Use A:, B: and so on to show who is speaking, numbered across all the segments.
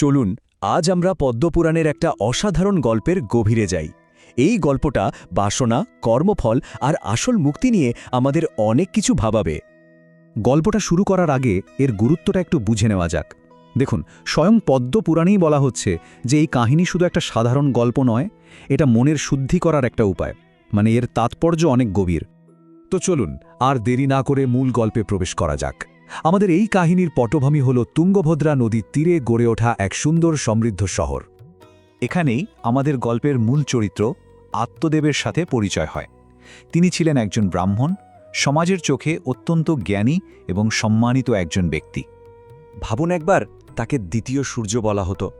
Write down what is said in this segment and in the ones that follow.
A: চলুন, আজ আমরা পদ্মপুরাণের একটা অসাধারণ গল্পের গভীরে যাই। এই গল্পটা বাসনা, কর্মফল আর আসল মুক্তি নিয়ে আমাদের অনেক কিছু ভাবাবে।
B: গল্পটা শুরু করার আগে এর গুরুত্বটা একটু বুঝে নেওয়া যাক। দেখুন, স্বয়ং পদ্মপুরাণেই বলা হচ্ছে যে এই কাহিনী শুধু একটা সাধারণ গল্প নয়, এটা মনের শুদ্ধি করার একটা উপায়। মানে এর তাৎপর্য অনেক গভীর। তো চলুন, আর দেরি না করে মূল গল্পে প্রবেশ করা যাক। আমাদের এই কাহিনীর পটভূমি হল তুঙ্গভদ্রা নদীর তীরে গড়ে ওঠা এক সুন্দর সমৃদ্ধ শহর। এখানেই আমাদের গল্পের মূল চরিত্র আত্মদেবের সাথে পরিচয় হয়। তিনি ছিলেন একজন ব্রাহ্মণ, সমাজের চোখে অত্যন্ত জ্ঞানী এবং সম্মানিত একজন ব্যক্তি।
A: ভাবুন একবার, তাকে দ্বিতীয় সূর্য বলা হতো।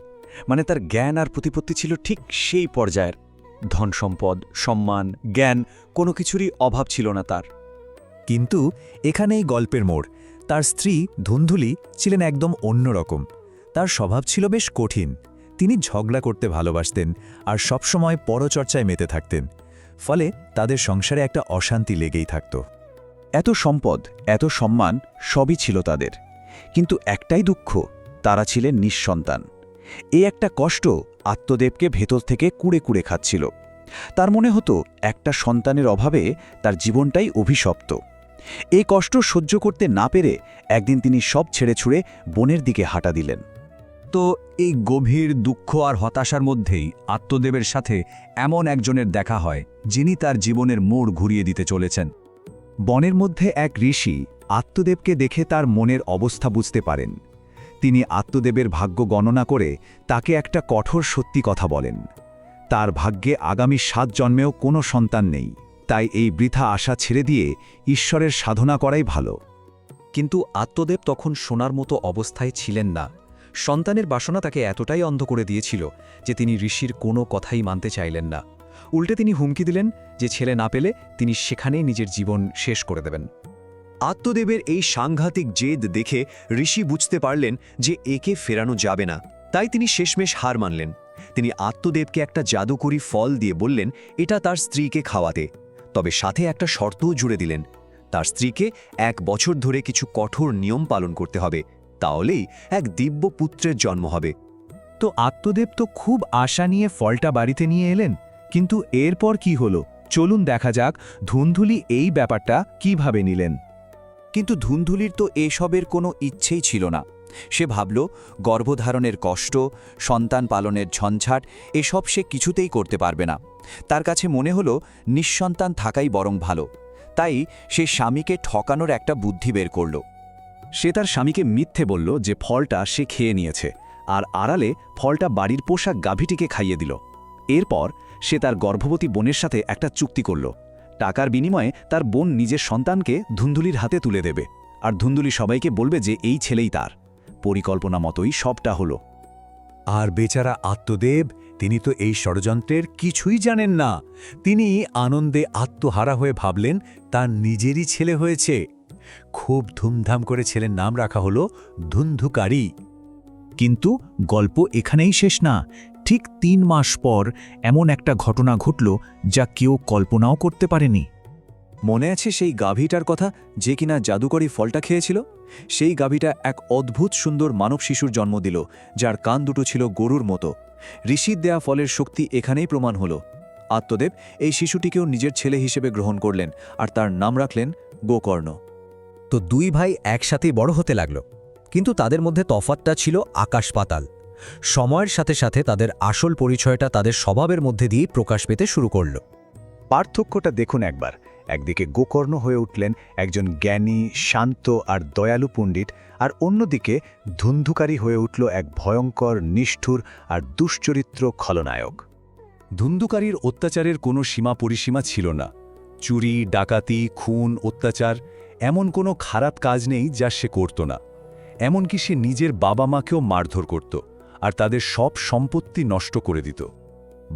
A: মানে তার জ্ঞান আর প্রতিপত্তি ছিল ঠিক সেই পর্যায়ের। ধন সম্পদ, সম্মান, জ্ঞান কোনো কিছুরই অভাব ছিল না তার।
B: কিন্তু এখানেই গল্পের মোড় তার স্ত্রী ধুন্ধুলি ছিলেন একদম অন্যরকম। তার স্বভাব ছিল বেশ কঠিন। তিনি ঝগড়া করতে ভালোবাসতেন আর সবসময় পরচর্চায় মেতে থাকতেন। ফলে তাদের সংসারে একটা অশান্তি লেগেই থাকত।
C: এত সম্পদ, এত সম্মান সবই ছিল তাদের। কিন্তু একটাই দুঃখ, তারা ছিলেন নিঃসন্তান। এ একটা কষ্ট আত্মদেবকে ভেতর থেকে কুড়ে কুড়ে খাচ্ছিল। তার মনে হতো একটা সন্তানের অভাবে তার জীবনটাই অভিশপ্ত। এই কষ্ট সহ্য করতে না পেরে একদিন তিনি সব ছেড়ে ছুড়ে বনের দিকে হাঁটা দিলেন।
B: তো এই গভীর দুঃখ আর হতাশার মধ্যেই আত্মদেবের সাথে এমন একজনের দেখা হয়, যিনি তার জীবনের মোড় ঘুরিয়ে দিতে চলেছেন। বনের মধ্যে এক ঋষি আত্মদেবকে দেখে তার মনের অবস্থা বুঝতে পারেন। তিনি আত্মদেবের ভাগ্য গণনা করে তাকে একটা কঠোর সত্যি কথা বলেন। তার ভাগ্যে আগামী সাত জন্মেও কোনো সন্তান নেই। তাই এই বৃথা আশা ছেড়ে দিয়ে ঈশ্বরের সাধনা করাই ভালো।
A: কিন্তু আত্মদেব তখন সোনার মতো অবস্থায় ছিলেন না। সন্তানের বাসনা তাকে এতটাই অন্ধ করে দিয়েছিল যে তিনি ঋষির কোনো কথাই মানতে চাইলেন না। উল্টে তিনি হুমকি দিলেন যে ছেলে না পেলে তিনি সেখানেই নিজের জীবন শেষ করে দেবেন। আত্মদেবের এই সাংঘাতিক জেদ দেখে ঋষি বুঝতে পারলেন যে একে ফেরানো যাবে না। তাই তিনি শেষমেশ হার মানলেন। তিনি আত্মদেবকে একটা জাদুকরি ফল দিয়ে বললেন, এটা তার স্ত্রীকে খাওয়াতে। তবে সাথে একটা শর্তও জুড়ে দিলেন। তার স্ত্রীকে এক বছর ধরে কিছু কঠোর নিয়ম পালন করতে হবে, তাহলেই এক দিব্য পুত্রের জন্ম হবে।
B: তো আত্মদেব তো খুব আশা নিয়ে ফলটা বাড়িতে নিয়ে এলেন, কিন্তু এরপর কি হলো? চলুন দেখা যাক ধুন্ধুলি এই ব্যাপারটা কীভাবে নিলেন।
C: কিন্তু ধুন্ধুলির তো এসবের কোনো ইচ্ছেই ছিল না। সে ভাবল, গর্ভধারণের কষ্ট, সন্তান পালনের ঝঞ্ঝাট, এসব সে কিছুতেই করতে পারবে না। তার কাছে মনে হলো নিঃসন্তান থাকাই বরং ভালো। তাই সে স্বামীকে ঠকানোর একটা বুদ্ধি বের করল।
B: সে তার স্বামীকে মিথ্যে বলল যে ফলটা সে খেয়ে নিয়েছে আর আড়ালে ফলটা বাড়ির পোশাক গাভীটিকে খাইয়ে দিল। এরপর সে তার গর্ভবতী বোনের সাথে একটা চুক্তি করল। টাকার বিনিময়ে তার বোন নিজের সন্তানকে ধুন্ধুলির হাতে তুলে দেবে আর ধুন্ধুলি সবাইকে বলবে যে এই ছেলেই তার। পরিকল্পনা মতোই সবটা হলো। আর বেচারা আত্মদেব তিনি তো এই ষড়যন্ত্রের কিছুই জানেন না। তিনি আনন্দে আত্মহারা হয়ে ভাবলেন, তার নিজেরই ছেলে হয়েছে। খুব ধুমধাম করে ছেলের নাম রাখা হল ধুন্ধুকারী। কিন্তু গল্প এখানেই শেষ না। ঠিক তিন মাস পর এমন একটা ঘটনা ঘটল যা কেউ কল্পনাও করতে পারেনি।
A: মনে আছে সেই গাভীটার কথা যে কিনা জাদুকরি ফলটা খেয়েছিল? সেই গাভীটা এক অদ্ভুত সুন্দর মানব শিশুর জন্ম দিল যার কান দুটো ছিল গরুর মতো। ঋষির দেয়া ফলের শক্তি এখানেই প্রমাণ হল। আত্মদেব এই শিশুটিকেও নিজের ছেলে হিসেবে গ্রহণ করলেন আর তার নাম রাখলেন গোকর্ণ।
D: তো দুই ভাই একসাথেই বড় হতে লাগল। কিন্তু তাদের মধ্যে তফাতটা ছিল আকাশ পাতাল। সময়ের সাথে সাথে তাদের আসল পরিচয়টা তাদের স্বভাবের মধ্যে দিয়ে প্রকাশ পেতে শুরু করল।
B: পার্থক্যটা দেখুন একবার। একদিকে গোকর্ণ হয়ে উঠলেন একজন জ্ঞানী, শান্ত আর দয়ালু পণ্ডিত, আর অন্যদিকে ধুন্ধুকারী হয়ে উঠল এক ভয়ঙ্কর, নিষ্ঠুর আর দুশ্চরিত্র খলনায়ক। ধুন্ধুকারীর অত্যাচারের কোনো সীমা পরিসীমা ছিল না। চুরি, ডাকাতি, খুন, অত্যাচার এমন কোনো খারাপ কাজ নেই যা সে করত না। এমনকি সে নিজের বাবা মাকেও মারধর করত আর তাদের সব সম্পত্তি নষ্ট করে দিত।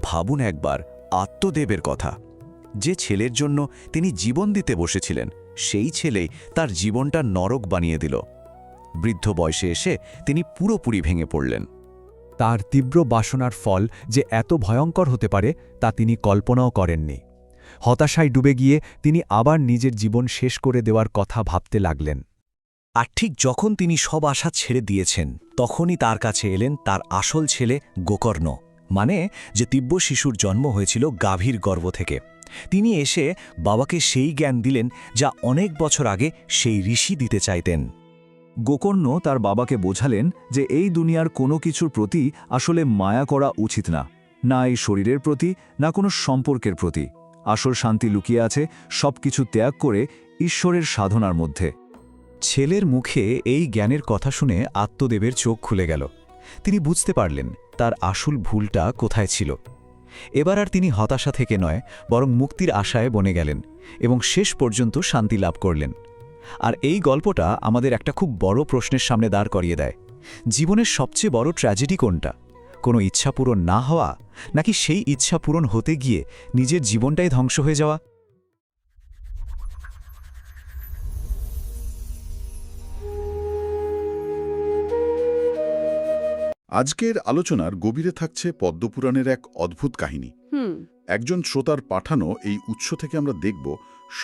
C: ভাবুন একবার, আত্মদেবের কথা। যে ছেলের জন্য তিনি জীবন দিতে বসেছিলেন, সেই ছেলেই তার জীবনটা নরক বানিয়ে দিল। বৃদ্ধ বয়সে এসে তিনি পুরোপুরি ভেঙে পড়লেন।
B: তার তীব্র বাসনার ফল যে এত ভয়ঙ্কর হতে পারে, তা তিনি কল্পনাও করেননি। হতাশায় ডুবে গিয়ে তিনি আবার নিজের জীবন শেষ করে দেওয়ার কথা ভাবতে লাগলেন।
E: আর ঠিক যখন তিনি সব আশা ছেড়ে দিয়েছেন, তখনই তার কাছে এলেন তার আসল ছেলে গোকর্ণ মানে যে দিব্য শিশুর জন্ম হয়েছিল গাভীর গর্ভ থেকে। তিনি এসে বাবাকে সেই জ্ঞান দিলেন যা অনেক বছর আগে সেই ঋষি দিতে চাইতেন।
F: গোকর্ণ তার বাবাকে বোঝালেন যে এই দুনিয়ার কোনো কিছুর প্রতি আসলে মায়া করা উচিত না না এই শরীরের প্রতি, না কোনো সম্পর্কের প্রতি। আসল শান্তি লুকিয়ে আছে সব কিছু ত্যাগ করে ঈশ্বরের সাধনার মধ্যে।
B: ছেলের মুখে এই জ্ঞানের কথা শুনে আত্মদেবের চোখ খুলে গেল। তিনি বুঝতে পারলেন তার আসল ভুলটা কোথায় ছিল। এবার আর তিনি হতাশা থেকে নয়, বরং মুক্তির আশায় বনে গেলেন এবং শেষ পর্যন্ত শান্তি লাভ করলেন। আর এই গল্পটা আমাদের একটা খুব বড় প্রশ্নের সামনে দাঁড় করিয়ে দেয়। জীবনের সবচেয়ে বড় ট্র্যাজেডি কোনটা? কোনো ইচ্ছা পূরণ না হওয়া নাকি সেই ইচ্ছা পূরণ হতে গিয়ে নিজের জীবনটাই ধ্বংস হয়ে যাওয়া?
G: আজকের আলোচনার গভীরে থাকছে পদ্মপুরাণের এক অদ্ভুত কাহিনী। একজন শ্রোতার পাঠানো এই উৎস থেকে আমরা দেখব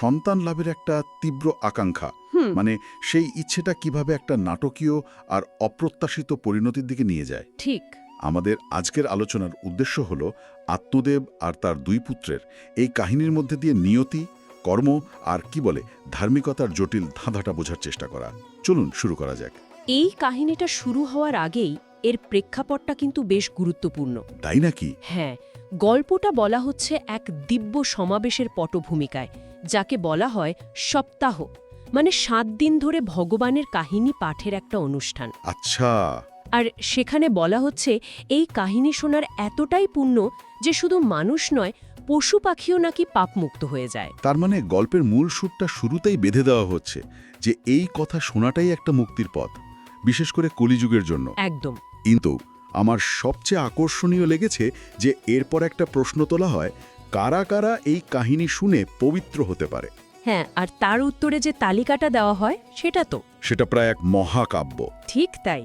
G: সন্তান লাভের একটা তীব্র আকাঙ্ক্ষা। মানে সেই ইচ্ছেটা কীভাবে একটা নাটকীয় আর অপ্রত্যাশিত পরিণতির দিকে নিয়ে যায়।
H: ঠিক।
G: আমাদের আজকের আলোচনার উদ্দেশ্য হল আত্মদেব আর তার দুই পুত্রের এই কাহিনীর মধ্যে দিয়ে নিয়তি কর্ম আর কি বলে ধার্মিকতার জটিল ধাঁধাটা বোঝার চেষ্টা করা। চলুন শুরু করা যাক।
H: এই কাহিনীটা শুরু হওয়ার আগেই এর প্রেক্ষাপটটা কিন্তু বেশ গুরুত্বপূর্ণ।
G: তাই নাকি?
H: হ্যাঁ গল্পটা বলা হচ্ছে এক দিব্য সমাবেশের পটভূমিকায় যাকে বলা হয় সপ্তাহ মানে সাত দিন ধরে ভগবানের কাহিনী পাঠের একটা অনুষ্ঠান।
G: আচ্ছা।
H: আর সেখানে বলা হচ্ছে এই কাহিনী শোনার এতটাই পুণ্য যে শুধু মানুষ নয় পশু পাখিও নাকি পাপমুক্ত হয়ে যায়।
G: তার মানে গল্পের মূল সুরটা শুরুতেই বেঁধে দেওয়া হচ্ছে যে এই কথা শোনাটাই একটা মুক্তির পথ। বিশেষ করে কলিযুগের জন্য।
H: একদম।
G: কিন্তু আমার সবচেয়ে আকর্ষণীয় লেগেছে যে এরপর একটা প্রশ্ন তোলা হয় কারা কারা এই কাহিনী শুনে পবিত্র হতে পারে?
H: হ্যাঁ আর তার উত্তরে যে তালিকাটা দেওয়া হয় সেটা তো।
G: সেটা প্রায় এক মহাকাব্য।
H: ঠিক তাই।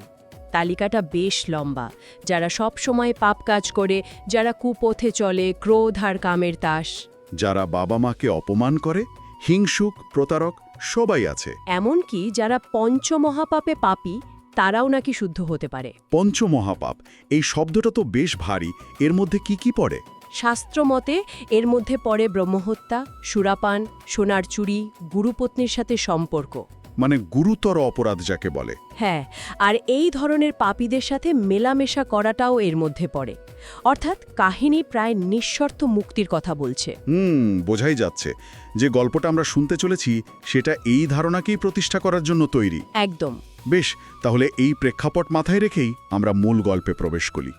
H: তালিকাটা বেশ লম্বা। যারা সব সময় পাপ কাজ করে যারা কুপথে চলে ক্রোধ আর কামের তাস
G: যারা বাবা মাকে অপমান করে হিংসুক প্রতারক সবাই আছে।
H: এমনকি যারা পঞ্চমহাপাপে পাপী তারাও নাকি শুদ্ধ হতে পারে।
G: পঞ্চমহাপাপ এই শব্দটা তো বেশ ভারী এর মধ্যে কি কি পড়ে?
H: শাস্ত্রমতে এর মধ্যে পড়ে ব্রহ্মহত্যা সুরাপান সোনার চুরি গুরুপত্নীর সাথে সম্পর্ক।
G: মানে গুরুতর অপরাধ যাকে বলে।
H: হ্যাঁ আর এই ধরনের পাপীদের সাথে মেলামেশা করাটাও এর মধ্যে পড়ে। অর্থাৎ কাহিনী প্রায় নিঃশর্ত মুক্তির কথা বলছে।
G: হুম বোঝাই যাচ্ছে। যে গল্পটা আমরা শুনতে চলেছি সেটা এই ধারণাকেই প্রতিষ্ঠা করার জন্য তৈরি।
H: একদম।
G: বেশ তাহলে এই প্রেক্ষাপট মাথায় রেখেই আমরা মূল গল্পে প্রবেশ করি।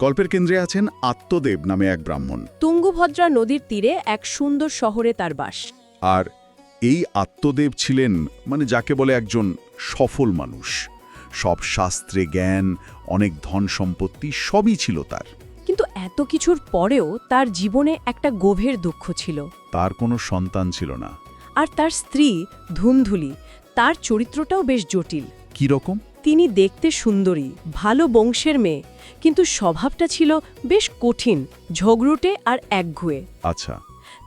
G: গল্পের কেন্দ্রে আছেন আত্মদেব নামে এক ব্রাহ্মণ।
H: তুঙ্গভদ্রা নদীর তীরে এক সুন্দর শহরে তার বাস।
G: আর এই আত্মদেব ছিলেন মানে যাকে বলে একজন সফল মানুষ। সব শাস্ত্রে জ্ঞান অনেক ধন সম্পত্তি সবই ছিল তার।
H: কিন্তু এত কিছুর পরেও তার জীবনে একটা গভীর দুঃখ ছিল।
G: তার কোনো সন্তান ছিল না।
H: আর তার স্ত্রী ধুনধুলি তার চরিত্রটাও বেশ জটিল।
G: কি রকম?
H: তিনি দেখতে সুন্দরী ভালো বংশের মেয়ে কিন্তু স্বভাবটা ছিল বেশ কঠিন ঝগড়ুটে আর একঘুয়ে।
G: আচ্ছা।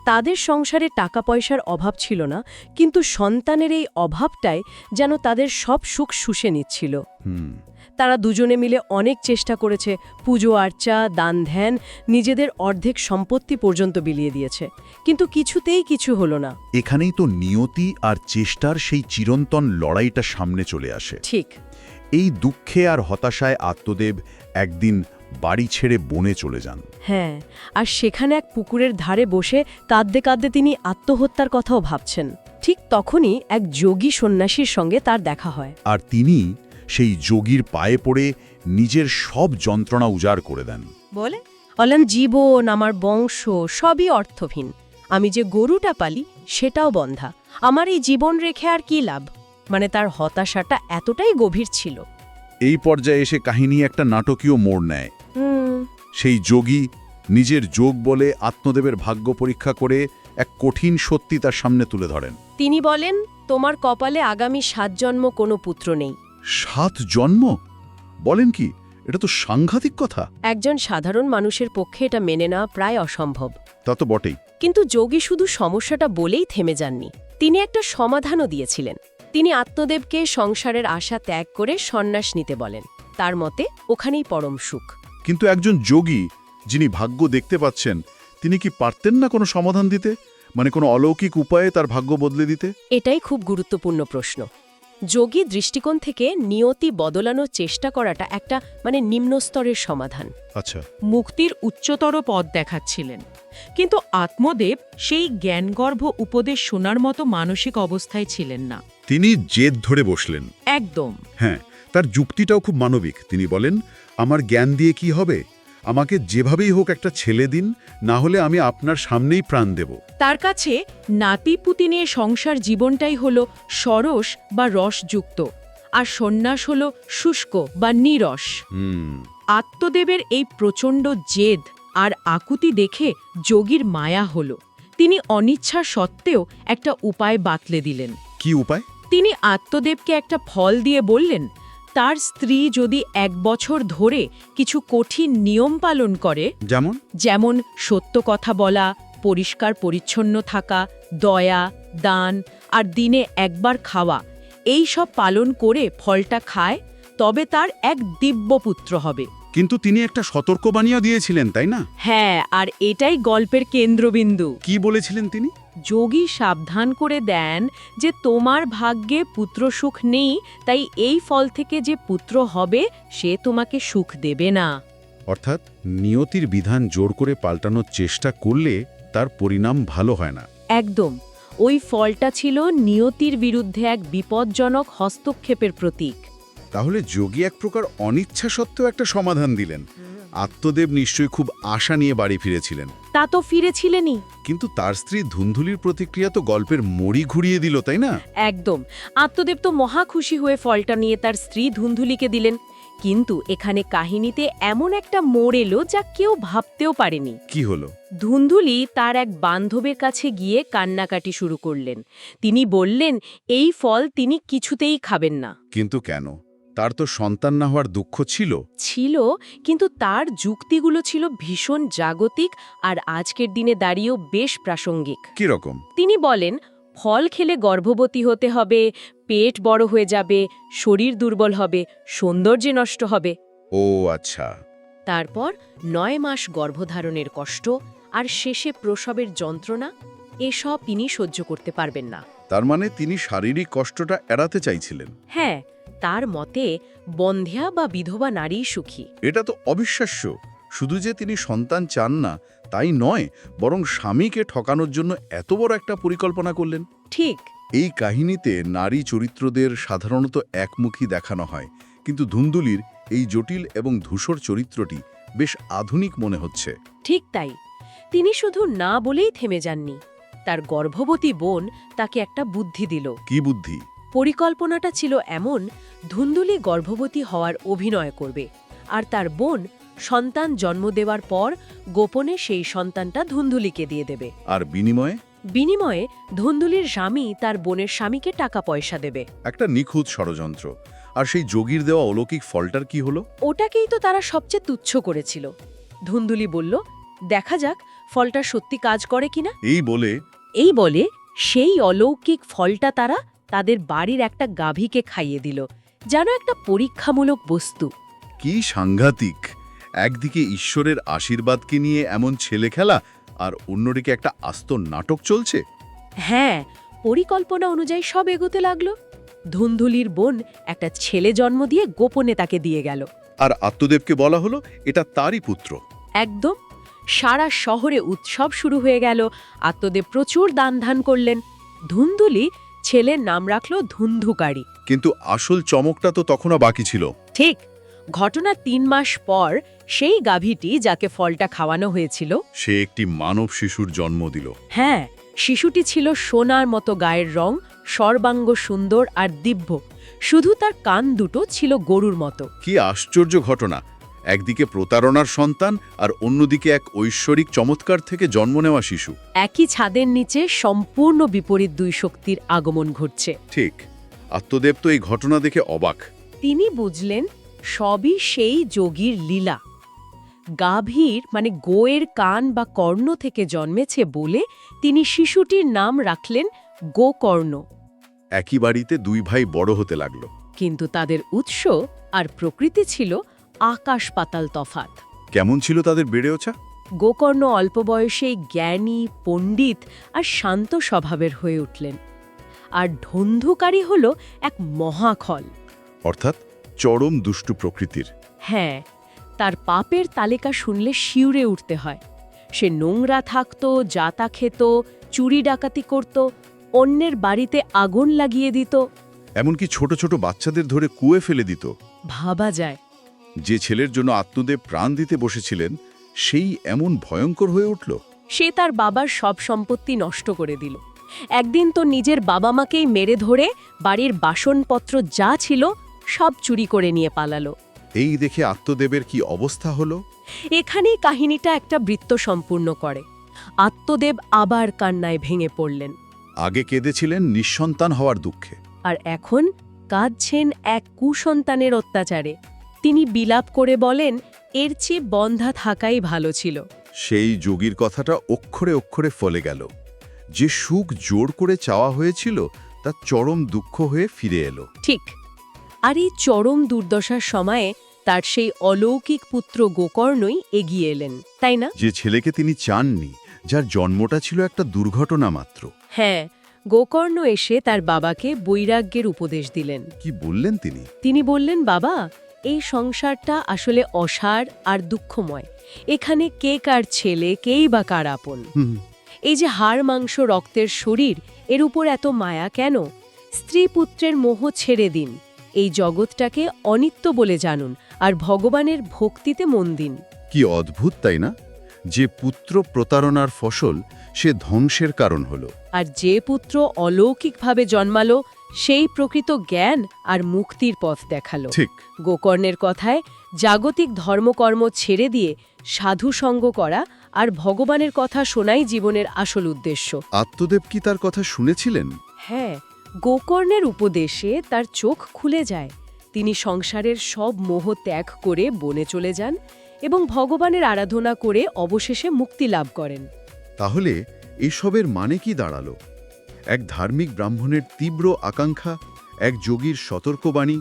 H: তাদের সংসারে টাকা পয়সার অভাব ছিল না কিন্তু সন্তানের এই অভাবটাই যেন তাদের সব সুখ শুষে নিচ্ছিল।
G: হুম।
H: তারা দুজনে মিলে অনেক চেষ্টা করেছে পুজো আর্চা দান ধ্যান নিজেদের অর্ধেক সম্পত্তি পর্যন্ত বিলিয়ে দিয়েছে। কিন্তু কিছুতেই কিছু হলো না।
G: এখানেই তো নিয়তি আর চেষ্টার সেই চিরন্তন লড়াইটা সামনে চলে আসে।
H: ঠিক।
G: এই দুঃখে আর হতাশায় আত্মদেব একদিন বাড়ি ছেড়ে বনে চলে যান।
H: হ্যাঁ আর সেখানে এক পুকুরের ধারে বসে কাঁদতে কাঁদতে তিনি আত্মহত্যার কথাও ভাবছেন। ঠিক তখনই এক যোগী সন্ন্যাসীর সঙ্গে তার দেখা হয়।
G: আর তিনি সেই যোগীর পায়ে পড়ে নিজের সব যন্ত্রণা উজাড় করে দেন।
H: বলে অলান জীবন আমার বংশ সবই অর্থহীন। আমি যে গরুটা পালি সেটাও বন্ধা। আমার এই জীবন রেখে আর কি লাভ? মানে তার হতাশাটা এতটাই গভীর ছিল।
G: এই পর্যায়ে এসে কাহিনী একটা নাটকীয় মোড় নেয়। সেই যোগী নিজের যোগ বলে আত্মদেবের ভাগ্য পরীক্ষা করে এক কঠিন সত্যি তার সামনে তুলে ধরেন।
H: তিনি বলেন তোমার কপালে আগামী সাত জন্ম কোনো পুত্র নেই।
G: সাত জন্ম? বলেন কি এটা তো সাংঘাতিক কথা।
H: একজন সাধারণ মানুষের পক্ষে এটা মেনে নেওয়া প্রায় অসম্ভব।
G: তা তো বটেই।
H: কিন্তু যোগী শুধু সমস্যাটা বলেই থেমে যাননি। তিনি একটা সমাধানও দিয়েছিলেন।
I: তিনি আত্মদেবকে সংসারের আশা ত্যাগ করে সন্ন্যাস নিতে বলেন। তার মতে ওখানেই পরম সুখ।
G: কিন্তু একজন যোগী যিনি ভাগ্য দেখতে পাচ্ছেন তিনি কি পারতেন না কোনো সমাধান দিতে? মানে কোনো অলৌকিক উপায়ে তার ভাগ্য বদলে দিতে?
I: এটাই খুব গুরুত্বপূর্ণ প্রশ্ন। যোগী দৃষ্টিকোণ থেকে নিয়তি বদলানোর চেষ্টা করাটা একটা মানে নিম্নস্তরের সমাধান।
G: আচ্ছা।
H: মুক্তির উচ্চতর পথ দেখাচ্ছিলেন। কিন্তু আত্মদেব সেই জ্ঞানগর্ভ উপদেশ শোনার মতো মানসিক অবস্থায় ছিলেন না।
G: তিনি জেদ ধরে বসলেন।
H: একদম।
G: হ্যাঁ তার যুক্তিটাও খুব মানবিক। তিনি বলেন আমার জ্ঞান দিয়ে কি হবে? আমাকে যেভাবেই হোক একটা ছেলে দিন না হলে আমি আপনার সামনেই প্রাণ দেব।
H: তার কাছে নাতিপুতি নিয়ে সংসার জীবনটাই হল সরস বা রসযুক্ত আর সন্ন্যাস হল শুষ্ক বা নিরস। আত্মদেবের এই প্রচণ্ড জেদ আর আকুতি দেখে যোগীর মায়া হল। তিনি অনিচ্ছা সত্ত্বেও একটা উপায় বাতলে দিলেন।
G: কি উপায়?
H: তিনি আত্মদেবকে একটা ফল দিয়ে বললেন তার স্ত্রী যদি এক বছর ধরে কিছু কঠিন নিয়ম পালন করে
G: যেমন?
H: যেমন সত্য কথা বলা পরিষ্কার পরিচ্ছন্ন থাকা দয়া দান আর দিনে একবার খাওয়া এই সব পালন করে ফলটা খায় তবে তার এক দিব্য পুত্র হবে।
G: কিন্তু তিনি একটা সতর্কবাণীও দিয়েছিলেন তাই না?
H: হ্যাঁ আর এটাই গল্পের কেন্দ্রবিন্দু।
G: কি বলেছিলেন তিনি?
H: যোগী সাবধান করে দেন যে তোমার ভাগ্যে পুত্র সুখ নেই তাই এই ফল থেকে যে পুত্র হবে সে তোমাকে সুখ দেবে না।
G: অর্থাৎ নিয়তির বিধান জোর করে পাল্টানোর চেষ্টা করলে তার পরিণাম ভালো হয় না।
H: একদম। ওই ফলটা ছিল নিয়তির বিরুদ্ধে এক বিপজ্জনক হস্তক্ষেপের প্রতীক।
G: তাহলে যোগী এক প্রকার অনিচ্ছা সত্ত্বেও একটা সমাধান দিলেন। আত্মদেব নিশ্চয়ই খুব আশা নিয়ে বাড়ি ফিরেছিলেন।
H: তা তো ফিরেছিলেনই।
G: কিন্তু তার স্ত্রী ধুন্ধুলির প্রতিক্রিয়া তো গল্পের মড়ি ঘুরিয়ে দিল তাই না?
H: একদম। আত্মদেব তো মহা খুশি হয়ে ফলটা নিয়ে তার স্ত্রী ধুন্ধুলিকে দিলেন। কিন্তু এখানে কাহিনীতে এমন একটা মোড় এলো যা কেউ ভাবতেও পারেনি।
G: কি হলো?
H: ধুন্ধুলি তার এক বান্ধবের কাছে গিয়ে কান্নাকাটি শুরু করলেন। তিনি বললেন এই ফল তিনি কিছুতেই খাবেন না।
G: কিন্তু কেন? তার তো সন্তান না হওয়ার দুঃখ ছিল।
H: ছিল কিন্তু তার যুক্তিগুলো ছিল ভীষণ জাগতিক আর আজকের দিনে দাঁড়িয়েও বেশ প্রাসঙ্গিক।
G: কি রকম?
H: তিনি বলেন ফল খেলে গর্ভবতী হতে হবে পেট বড় হয়ে যাবে শরীর দুর্বল হবে সৌন্দর্যে নষ্ট হবে।
G: ও আচ্ছা।
I: তারপর নয় মাস গর্ভধারণের কষ্ট আর শেষে প্রসবের যন্ত্রণা এসব তিনি সহ্য করতে পারবেন না।
G: তার মানে তিনি শারীরিক কষ্টটা এড়াতে চাইছিলেন।
I: হ্যাঁ তার মতে বন্ধ্যা বা বিধবা নারী সুখী।
G: এটা তো অবিশ্বাস্য। শুধু যে তিনি সন্তান চান না তাই নয় বরং স্বামীকে ঠকানোর জন্য এত বড় একটা পরিকল্পনা করলেন।
I: ঠিক।
G: এই কাহিনীতে নারী চরিত্রদের সাধারণত একমুখী দেখানো হয়। কিন্তু ধুন্দুলির এই জটিল এবং ধূসর চরিত্রটি বেশ আধুনিক মনে হচ্ছে।
I: ঠিক তাই। তিনি শুধু না বলেই থেমে যাননি। তার গর্ভবতী বোন তাকে একটা বুদ্ধি দিল।
G: কি বুদ্ধি?
I: পরিকল্পনাটা ছিল এমন ধুন্দুলি গর্ভবতী হওয়ার অভিনয় করবে আর তার বোন সন্তান জন্ম দেওয়ার পর গোপনে সেই সন্তানটা ধুন্দুলিকে দিয়ে দেবে।
G: আর বিনিময়ে?
I: বিনিময়ে ধুন্দুলির স্বামী তার বোনের স্বামীকে টাকা পয়সা দেবে।
G: একটা নিখুঁত ষড়যন্ত্র। আর সেই যোগীর দেওয়া অলৌকিক ফলটার কি হলো?
I: ওটাকেই তো তারা সবচেয়ে তুচ্ছ করেছিল। ধুন্দুলি বলল দেখা যাক ফলটা সত্যি কাজ করে কিনা?
G: এই বলে
I: এই বলে সেই অলৌকিক ফলটা তারা তাদের বাড়ির একটা গাভীকে খাইয়ে দিল যেন একটা পরীক্ষামূলক বস্তু।
G: কি সাংঘাতিক! একদিকে ঈশ্বরের আশীর্বাদকে নিয়ে এমন ছেলে খেলা আর অন্যদিকে একটা আস্ত নাটক চলছে।
I: হ্যাঁ পরিকল্পনা অনুযায়ী সব এগোতে লাগল। ধুন্ধুলির বোন একটা ছেলে জন্ম দিয়ে গোপনে তাকে দিয়ে গেল।
G: আর আত্মদেবকে বলা হলো এটা তারই পুত্র।
I: একদম। সারা শহরে উৎসব শুরু হয়ে গেল আত্মদেব প্রচুর দান ধান করলেন। ধুন্ধুলি ছেলের নাম রাখল ধুন্ধুকারী।
G: কিন্তু আসল চমকটা তো তখনও বাকি ছিল।
I: ঠিক ঘটনা তিন মাস পর সেই গাভীটি যাকে ফলটা খাওয়ানো হয়েছিল।
G: সে একটি মানব শিশুর জন্ম দিল।
I: হ্যাঁ শিশুটি ছিল সোনার মতো গায়ের রং সর্বাঙ্গ সুন্দর আর দিব্য। শুধু তার কান দুটো ছিল গরুর মতো।
G: কি আশ্চর্য ঘটনা! একদিকে প্রতারণার সন্তান আর অন্যদিকে এক ঐশ্বরিক চমৎকার থেকে জন্ম নেওয়া শিশু।
I: একই ছাদের নিচে সম্পূর্ণ বিপরীত দুই শক্তির আগমন ঘটছে।
G: ঠিক আত্মদেব তো এই ঘটনা দেখে অবাক।
I: তিনি বুঝলেন সবই সেই যোগীর লীলা। গাভীর মানে গোয়ের কান বা কর্ণ থেকে জন্মেছে বলে তিনি শিশুটির নাম রাখলেন গোকর্ণ।
G: একই বাড়িতে দুই ভাই বড় হতে লাগল।
H: কিন্তু তাদের উৎস আর প্রকৃতি ছিল আকাশ পাতাল তফাত।
G: কেমন ছিল তাদের বেড়ে ওঠা?
H: গোকর্ণ অল্প বয়সেই জ্ঞানী পণ্ডিত আর শান্ত স্বভাবের হয়ে উঠলেন। আর ধন্ধুকারী হল এক মহাখল।
G: অর্থাৎ চরম দুষ্টু প্রকৃতির।
H: হ্যাঁ তার পাপের তালিকা শুনলে শিউরে উঠতে হয়। সে নোংরা থাকত জাতা খেত চুরি ডাকাতি করত অন্যের বাড়িতে আগুন লাগিয়ে দিত।
G: এমনকি ছোট ছোট বাচ্চাদের ধরে কুয়ে ফেলে দিত।
H: ভাবা যায়
G: যে ছেলের জন্য আত্মদেব প্রাণ দিতে বসেছিলেন সেই এমন ভয়ঙ্কর হয়ে উঠল।
H: সে তার বাবার সব সম্পত্তি নষ্ট করে দিল। একদিন তো নিজের বাবা মাকেই মেরে ধরে বাড়ির বাসনপত্র যা ছিল সব চুরি করে নিয়ে পালালো।
G: এই দেখে আত্মদেবের কি অবস্থা হলো?
H: এখানেই কাহিনীটা একটা বৃত্ত সম্পূর্ণ করে। আত্মদেব আবার কান্নায় ভেঙে পড়লেন।
G: আগে কেঁদেছিলেন নিঃসন্তান হওয়ার দুঃখে।
H: আর এখন কাঁদছেন এক কুসন্তানের অত্যাচারে। তিনি বিলাপ করে বলেন এর চেয়ে বন্ধা থাকাই ভালো ছিল।
G: সেই যোগীর কথাটা অক্ষরে অক্ষরে ফলে গেল। যে সুখ জোর করে চাওয়া হয়েছিল তা চরম দুঃখ হয়ে ফিরে এলো।
H: ঠিক। আর এই চরম দুর্দশার সময়ে তার সেই অলৌকিক পুত্র গোকর্ণই এগিয়ে এলেন তাই না?
G: যে ছেলেকে তিনি চাননি যার জন্মটা ছিল একটা দুর্ঘটনা মাত্র।
H: হ্যাঁ গোকর্ণ এসে তার বাবাকে বৈরাগ্যের উপদেশ দিলেন।
G: কি বললেন তিনি?
H: তিনি বললেন বাবা এই সংসারটা আসলে অসার আর দুঃখময়। এখানে কে কার ছেলে কেই বা কার আপন? এই যে হাড় মাংস রক্তের শরীর এর উপর এত মায়া কেন? স্ত্রী পুত্রের মোহ ছেড়ে দিন। এই জগৎটাকে অনিত্য বলে জানুন আর ভগবানের ভক্তিতে মন দিন।
G: কি অদ্ভুত তাই না? যে পুত্র প্রতারণার ফসল সে ধ্বংসের কারণ হলো।
H: আর যে পুত্র অলৌকিকভাবে জন্মালো সেই প্রকৃত জ্ঞান আর মুক্তির পথ দেখাল।
G: ঠিক।
H: গোকর্ণের কথায় জাগতিক ধর্মকর্ম ছেড়ে দিয়ে সাধু সঙ্গ করা আর ভগবানের কথা শোনাই জীবনের আসল উদ্দেশ্য।
G: আত্মদেব কি তার কথা শুনেছিলেন?
H: হ্যাঁ গোকর্ণের উপদেশে তার চোখ খুলে যায়। তিনি সংসারের সব মোহ ত্যাগ করে বনে চলে যান এবং ভগবানের আরাধনা করে অবশেষে মুক্তি লাভ করেন।
G: তাহলে এসবের মানে কি দাঁড়াল? এক ধার্মিক ব্রাহ্মণের তীব্র আকাঙ্ক্ষা এক যোগীর সতর্কবাণী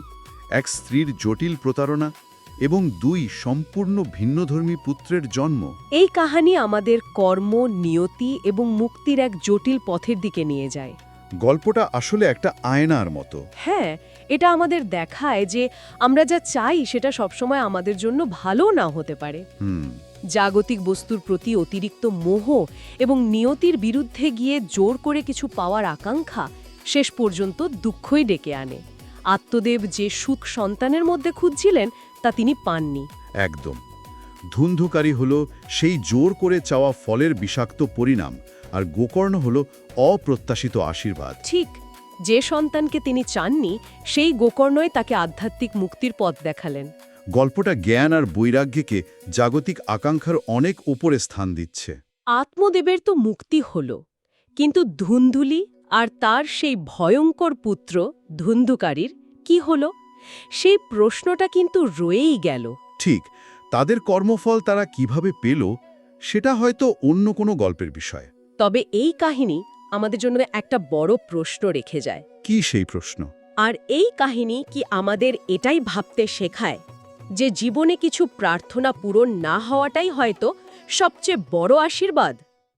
G: এক স্ত্রীর জটিল প্রতারণা এবং দুই সম্পূর্ণ ভিন্নধর্মী পুত্রের জন্ম।
H: এই কাহানি আমাদের কর্ম নিয়তি এবং মুক্তির এক জটিল পথের দিকে নিয়ে যায়।
G: গল্পটা আসলে একটা আয়নার মতো।
H: হ্যাঁ এটা আমাদের দেখায় যে আমরা যা চাই সেটা সবসময় আমাদের জন্য ভালো না হতে পারে।
G: হুম।
H: জাগতিক বস্তুর প্রতি অতিরিক্ত মোহ এবং নিয়তির বিরুদ্ধে গিয়ে জোর করে কিছু পাওয়ার আকাঙ্ক্ষা শেষ পর্যন্ত দুঃখই ডেকে আনে। আত্মদেব যে সুখ সন্তানের মধ্যে খুঁজছিলেন তা তিনি পাননি।
G: একদম। ধুন্ধুকারী হল সেই জোর করে চাওয়া ফলের বিষাক্ত পরিণাম আর গোকর্ণ হল অপ্রত্যাশিত আশীর্বাদ।
H: ঠিক যে সন্তানকে তিনি চাননি সেই গোকর্ণই তাকে আধ্যাত্মিক মুক্তির পথ দেখালেন।
G: গল্পটা জ্ঞান আর বৈরাগ্যকে জাগতিক আকাঙ্ক্ষার অনেক উপরে স্থান দিচ্ছে।
H: আত্মদেবের তো মুক্তি হল কিন্তু ধুন্ধুলি আর তার সেই ভয়ঙ্কর পুত্র ধুন্ধুকারীর কি হল? সেই প্রশ্নটা কিন্তু রয়েই গেল।
G: ঠিক তাদের কর্মফল তারা কীভাবে পেল সেটা হয়তো অন্য কোনো গল্পের বিষয়।
H: তবে এই কাহিনী আমাদের জন্য একটা বড় প্রশ্ন রেখে যায়।
G: কি সেই প্রশ্ন?
H: আর এই কাহিনী কি আমাদের এটাই ভাবতে শেখায়? যে জীবনে কিছু প্রার্থনা পূরণ না হওয়াটাই হয়তো সবচেয়ে বড় আশীর্বাদ।